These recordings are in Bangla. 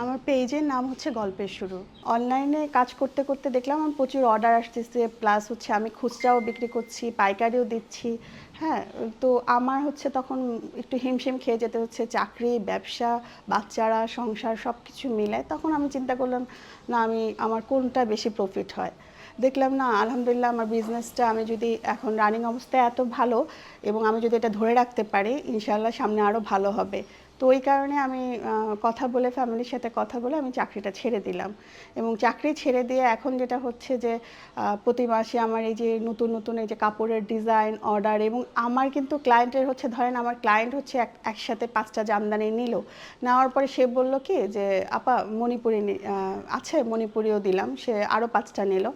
আমার পেজের নাম হচ্ছে গল্পের শুরু। অনলাইনে কাজ করতে করতে দেখলাম আমার প্রচুর অর্ডার আসতেছে প্লাস হচ্ছে আমি খুচরাও বিক্রি করছি, পাইকারিও দিচ্ছি হ্যাঁ? তো আমার হচ্ছে তখন একটু হিমশিম খেয়ে যেতে হচ্ছে, চাকরি, ব্যবসা, বাচ্চারা, সংসার সব কিছু মিলে। তখন আমি চিন্তা করলাম, না, আমি, আমার কোনটা বেশি প্রফিট হয়? দেখলাম, না, আলহামদুলিল্লাহ, আমার বিজনেসটা আমি যদি এখন রানিং অবস্থায় এত ভালো এবং আমি যদি এটা ধরে রাখতে পারি ইনশাল্লাহ সামনে আরও ভালো হবে। তো ওই কারণে আমি কথা বলে, ফ্যামিলির সাথে কথা বলে আমি চাকরিটা ছেড়ে দিলাম। এবং চাকরি ছেড়ে দিয়ে এখন যেটা হচ্ছে যে প্রতি মাসে আমার এই যে নতুন নতুন এই যে কাপড়ের ডিজাইন, অর্ডার এবং আমার কিন্তু ক্লায়েন্টের হচ্ছে, ধরেন আমার ক্লায়েন্ট হচ্ছে এক, একসাথে পাঁচটা জামদানি নিল। নেওয়ার পরে সে বলল কি যে, আপা, মণিপুরি আছে, মণিপুরিও দিলাম। সে আরও পাঁচটা নিল।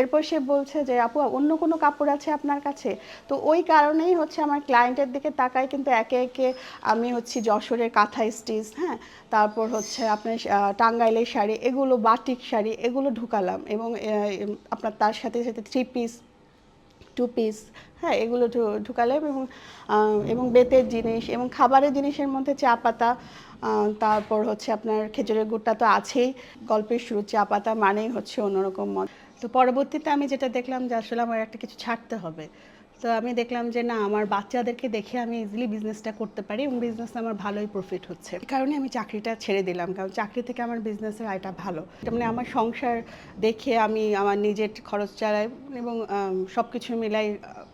এরপর সে বলছে যে, আপু, অন্য কোনো কাপড় আছে আপনার কাছে? তো ওই কারণেই হচ্ছে আমার ক্লায়েন্টের দিকে তাকাই কিন্তু একে একে আমি হচ্ছে যশোরের কাঁথা স্টিচ হ্যাঁ? তারপর হচ্ছে আপনার টাঙ্গাইলের শাড়ি, এগুলো বাটিক শাড়ি, এগুলো ঢুকালাম এবং আপনার তার সাথে সাথে থ্রি পিস টু পিস হ্যাঁ? এগুলো ঢুকালাম এবং এবং বেতের জিনিস এবং খাবারের জিনিসের মধ্যে চা পাতা তারপর হচ্ছে আপনার খেজুরের গুড়টা তো আছেই, গল্পের শুরু চা পাতা মানেই হচ্ছে অন্যরকম মত। তো পরবর্তীতে আমি যেটা দেখলাম যে আসলে আমার একটা কিছু ছাড়তে হবে। তো আমি দেখলাম যে না, আমার বাচ্চাদেরকে দেখে আমি ইজিলি বিজনেসটা করতে পারি এবং বিজনেস আমার ভালোই প্রফিট হচ্ছে। এই কারণে আমি চাকরিটা ছেড়ে দিলাম, কারণ চাকরি থেকে আমার বিজনেসের আয়টা ভালো। মানে আমার সংসার দেখে আমি আমার নিজের খরচ চালাই এবং সব কিছু মিলাই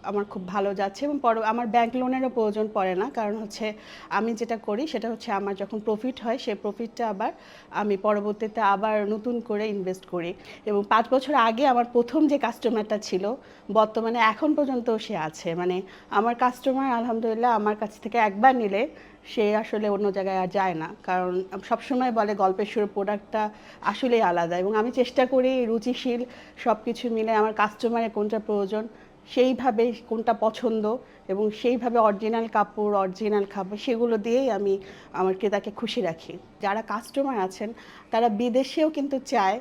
আমার খুব ভালো যাচ্ছে এবং পর, আমার ব্যাংক লোনেরও প্রয়োজন পড়ে না। কারণ হচ্ছে আমি যেটা করি সেটা হচ্ছে আমার যখন প্রফিট হয় সেই প্রফিটটা আবার আমি পরবর্তীতে আবার নতুন করে ইনভেস্ট করি। এবং পাঁচ বছর আগে আমার প্রথম যে কাস্টমারটা ছিল, বর্তমানে এখন পর্যন্ত সে আছে। মানে আমার কাস্টমার আলহামদুলিল্লাহ আমার কাছ থেকে একবার নিলে সে আসলে অন্য জায়গায় আর যায় না। কারণ সবসময় বলে গল্পের শুরু প্রোডাক্টটা আসলেই আলাদা। এবং আমি চেষ্টা করি, রুচিশীল সব কিছু মিলে আমার কাস্টমারের কোনটা প্রয়োজন সেইভাবে কোনটা পছন্দ এবং সেইভাবে অরিজিনাল কাপড় অরিজিনাল খাবার সেগুলো দিয়েই আমি আমার ক্রেতাকে খুশি রাখি। যারা কাস্টমার আছেন, তারা বিদেশেও কিন্তু চায়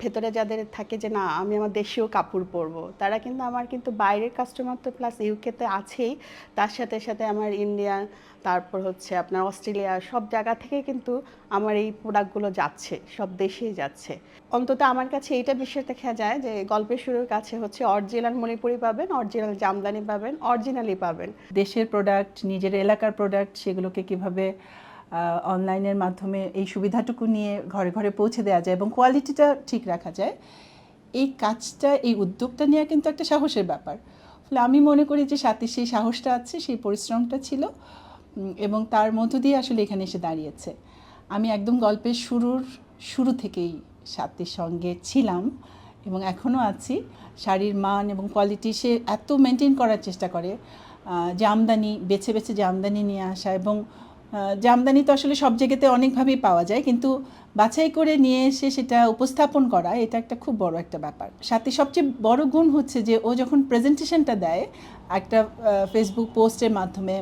ভেতরে যাদের থাকে যে না, আমি আমার দেশীয় কাপড় পরবো, তারা কিন্তু আমার কিন্তু বাইরের কাস্টমার তো প্লাস ইউকেতে আছেই। তার সাথে সাথে আমার ইন্ডিয়া তারপর হচ্ছে আপনার অস্ট্রেলিয়া সব জায়গা থেকে কিন্তু আমার এই প্রোডাক্টগুলো যাচ্ছে, সব দেশেই যাচ্ছে। অন্তত আমার কাছে এইটা বিশ্বাস দেখা যায় যে, গল্পের শুরুর কাছে হচ্ছে অরিজিনাল মণিপুরি পাবেন অরিজিনাল জামদানি পাবেন অরিজিনালি পাবেন। দেশের প্রোডাক্ট নিজের এলাকার প্রোডাক্ট সেগুলোকে কীভাবে অনলাইনের মাধ্যমে এই সুবিধাটুকু নিয়ে ঘরে ঘরে পৌঁছে দেওয়া যায় এবং কোয়ালিটিটা ঠিক রাখা যায়, এই কাজটা, এই উদ্যোগটা নেওয়া কিন্তু একটা সাহসের ব্যাপার। ফলে আমি মনে করি যে সাথে সেই সাহসটা আছে, সেই পরিশ্রমটা ছিল এবং তার মধ্য দিয়ে আসলে এখানে এসে দাঁড়িয়েছে। আমি একদম গল্পের শুরুর, শুরু থেকেই সাথীর সঙ্গে ছিলাম এবং এখনও আছি। শাড়ির মান এবং কোয়ালিটি সে এত মেনটেন করার চেষ্টা করে যে আমদানি, বেছে বেছে যে আমদানি নিয়ে আসা এবং জামদানি তো আসলে সব জায়গাতে অনেকভাবেই পাওয়া যায়, কিন্তু বাছাই করে নিয়ে এসে সেটা উপস্থাপন করা, এটা একটা খুব বড় একটা ব্যাপার। সাথে সবচেয়ে বড় গুণ হচ্ছে যে ও যখন প্রেজেন্টেশনটা দেয়, একটা ফেসবুক পোস্টের মাধ্যমে,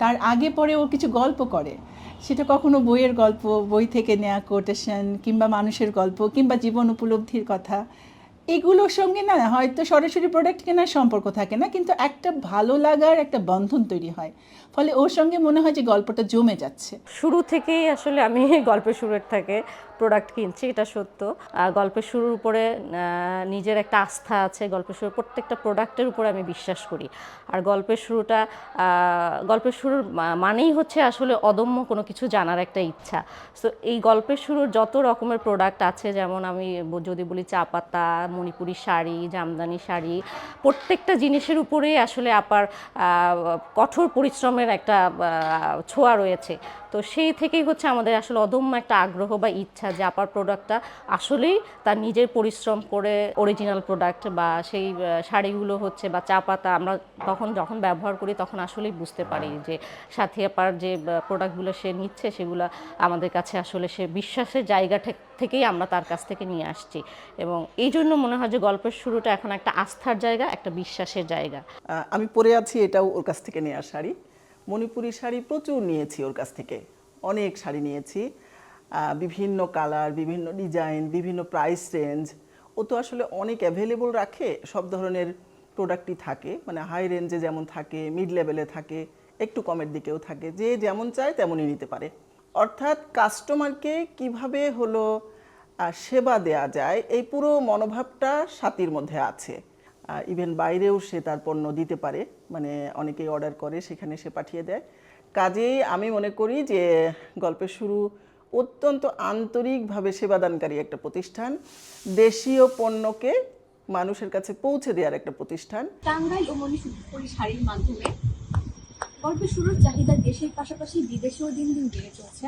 তার আগে পরে ও কিছু গল্প করে। সেটা কখনো বইয়ের গল্প, বই থেকে নেওয়া কোটেশন কিংবা মানুষের গল্প, কিংবা জীবন উপলব্ধির কথা এগুলোর সঙ্গে না, হয়তো সরাসরি প্রোডাক্ট কেনার সম্পর্ক থাকে না, কিন্তু একটা ভালো লাগার একটা বন্ধন তৈরি হয়। ফলে ওর সঙ্গে মনে হয় যে গল্পটা জমে যাচ্ছে। শুরু থেকেই আসলে আমি গল্পের শুরুর থেকে প্রোডাক্ট কিনছি, এটা সত্য। গল্পের শুরুর উপরে নিজের একটা আস্থা আছে, গল্পের শুরুর প্রত্যেকটা প্রোডাক্টের উপরে আমি বিশ্বাস করি। আর গল্পের শুরুটা গল্পের শুরুর মানেই হচ্ছে আসলে অদম্য কোনো কিছু জানার একটা ইচ্ছা। সো এই গল্পের শুরুর যত রকমের প্রোডাক্ট আছে, যেমন আমি যদি বলি চা পাতা, মণিপুরি শাড়ি, জামদানি শাড়ি, প্রত্যেকটা জিনিসের উপরেই আসলে আপার কঠোর পরিশ্রমের একটা ছোঁয়া রয়েছে। তো সেই থেকেই হচ্ছে আমাদের আসলে অদম্য একটা আগ্রহ বা ইচ্ছা যে আপার প্রোডাক্টটা আসলেই তার নিজের পরিশ্রম করে অরিজিনাল প্রোডাক্ট বা সেই শাড়িগুলো হচ্ছে বা চা পাতা আমরা তখন যখন ব্যবহার করি তখন আসলেই বুঝতে পারি যে সাথী আপার যে প্রোডাক্টগুলো সে নিচ্ছে সেগুলো আমাদের কাছে আসলে সে বিশ্বাসের জায়গা থেকে- থেকেই আমরা তার কাছ থেকে নিয়ে আসছি। এবং এই জন্য মনে হয় যে গল্পের শুরুটা এখন একটা আস্থার জায়গা একটা বিশ্বাসের জায়গা। আমি পরে আছি এটাও ওর কাছ থেকে নেওয়া শাড়ি। মণিপুরি শাড়ি প্রচুর নিয়েছি ওর কাছ থেকে। অনেক শাড়ি নিয়েছি। বিভিন্ন কালার বিভিন্ন ডিজাইন বিভিন্ন প্রাইস রেঞ্জ ও তো আসলে অনেক অ্যাভেলেবল রাখে, সব ধরনের প্রোডাক্টই থাকে। মানে হাই রেঞ্জে যেমন থাকে মিড লেভেলে থাকে, একটু কমের দিকেও থাকে, যে যেমন চায় তেমনই নিতে পারে। অর্থাৎ কাস্টমারকে কীভাবে হলো সেবা দেয়া যায়, এই পুরো মনোভাবটা সাথীর মধ্যে আছে। ইভেন বাইরেও সে তার পণ্য দিতে পারে মানে অনেকেই অর্ডার করে, সেখানে সে পাঠিয়ে দেয়। কাজেই আমি মনে করি যে গল্পের শুরু অত্যন্ত আন্তরিকভাবে সেবাদানকারী একটা প্রতিষ্ঠান। দেশীয় পণ্যকে মানুষের কাছে পৌঁছে দেওয়ার একটা প্রতিষ্ঠান। টাঙ্গাইল ও মণিপুরি শাড়ির মাধ্যমে গল্পের শুরুর চাহিদা দেশের পাশাপাশি বিদেশেও দিন দিন বেড়ে চলছে।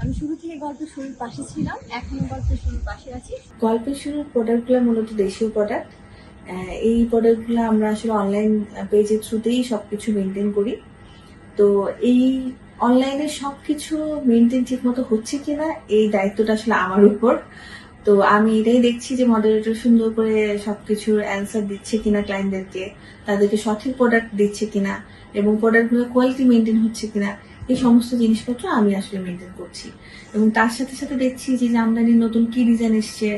আমি শুরু থেকে গল্প শুরুর পাশে ছিলাম এখনও গল্পের শুরুর পাশে আছি। গল্পের শুরুর প্রোডাক্টগুলো মূলত দেশীয় প্রোডাক্ট এই প্রোডাক্টগুলো আমরা আসলে অনলাইন পেজের থ্রুতেই সবকিছু মেনটেন করি। তো এই অনলাইনে সবকিছু মেনটেন ঠিক মতো হচ্ছে কিনা, এই দায়িত্বটা আসলে আমার উপর। তো আমি এটাই দেখছি যে মডারেটর সুন্দর করে সবকিছুর অ্যান্সার দিচ্ছে কিনা ক্লায়েন্টদেরকে তাদেরকে সঠিক প্রোডাক্ট দিচ্ছে কিনা, এবং প্রোডাক্টগুলোর কোয়ালিটি মেনটেন হচ্ছে কিনা, এই সমস্ত জিনিসপত্র আমি আসলে মেনটেন করছি। এবং তার সাথে সাথে দেখছি যে জামদানির নতুন কি ডিজাইন এসছে।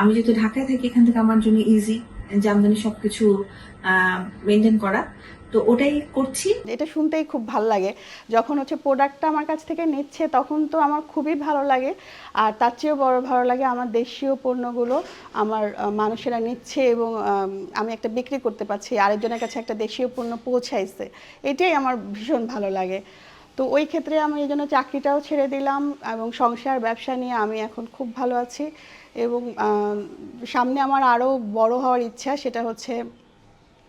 আমি যেহেতু ঢাকায় থাকি, এখান থেকে আমার জন্য ইজি জামদানি সবকিছু মেনটেন করা। তো ওটাই করছি। এটা শুনতেই খুব ভালো লাগে। যখন হচ্ছে প্রোডাক্টটা আমার কাছ থেকে নিচ্ছে, তখন তো আমার খুবই ভালো লাগে। আর তার চেয়েও বড় ভালো লাগে আমার দেশীয় পণ্যগুলো আমার মানুষেরা নিচ্ছে এবং, আমি একটা বিক্রি করতে পারছি, আরেকজনের কাছে একটা দেশীয় পণ্য পৌঁছাইছে। এটাই আমার ভীষণ ভালো লাগে। তো ওই ক্ষেত্রে আমি এই জন্য চাকরিটাও ছেড়ে দিলাম এবং সংসার, ব্যবসা নিয়ে আমি এখন খুব ভালো আছি। এবং সামনে আমার আরও বড় হওয়ার ইচ্ছা, সেটা হচ্ছে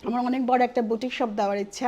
আমার অনেক বড় একটা বুটিক শপ দেওয়ার ইচ্ছা।